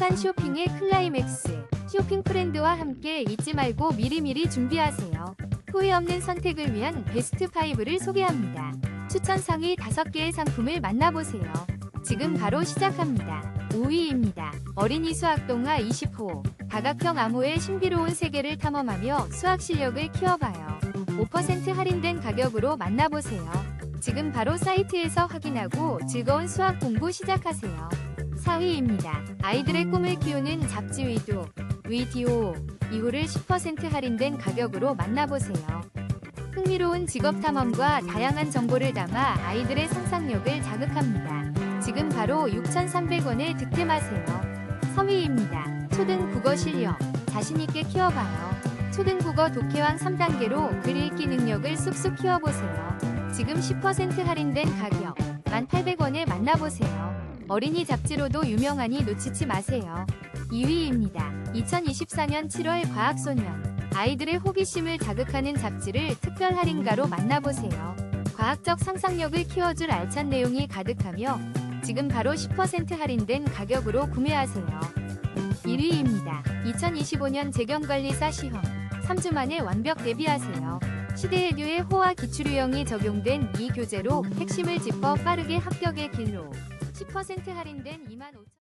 행복한 쇼핑의 클라이맥스. 쇼핑 프렌드와 함께 잊지 말고 미리미리 준비하세요. 후회 없는 선택을 위한 베스트 5를 소개합니다. 추천 상위 5개의 상품을 만나보세요. 지금 바로 시작합니다. 5위입니다. 어린이 수학 동화 20호. 다각형 암호의 신비로운 세계를 탐험하며 수학 실력을 키워봐요. 5% 할인된 가격으로 만나보세요. 지금 바로 사이트에서 확인하고 즐거운 수학 공부 시작하세요. 4위입니다. 아이들의 꿈을 키우는 잡지 위도, 위디오, 이후를 10% 할인된 가격으로 만나보세요. 흥미로운 직업 탐험과 다양한 정보를 담아 아이들의 상상력을 자극합니다. 지금 바로 6,300원에 득템하세요. 3위입니다. 초등 국어 실력, 자신있게 키워봐요. 초등 국어 독해왕 3단계로 글 읽기 능력을 쑥쑥 키워보세요. 지금 10% 할인된 가격, 1,800원에 만나보세요. 어린이 잡지로도 유명하니 놓치지 마세요. 2위입니다. 2024년 7월 과학소년. 아이들의 호기심을 자극하는 잡지를 특별 할인가로 만나보세요. 과학적 상상력을 키워줄 알찬 내용이 가득하며 지금 바로 10% 할인된 가격으로 구매하세요. 1위입니다. 2025년 재경관리사 시험. 3주 만에 완벽 대비하세요. 시대해류의 호화 기출 유형이 적용된 이 교재로 핵심을 짚어 빠르게 합격의 길로 10% 할인된 25,000원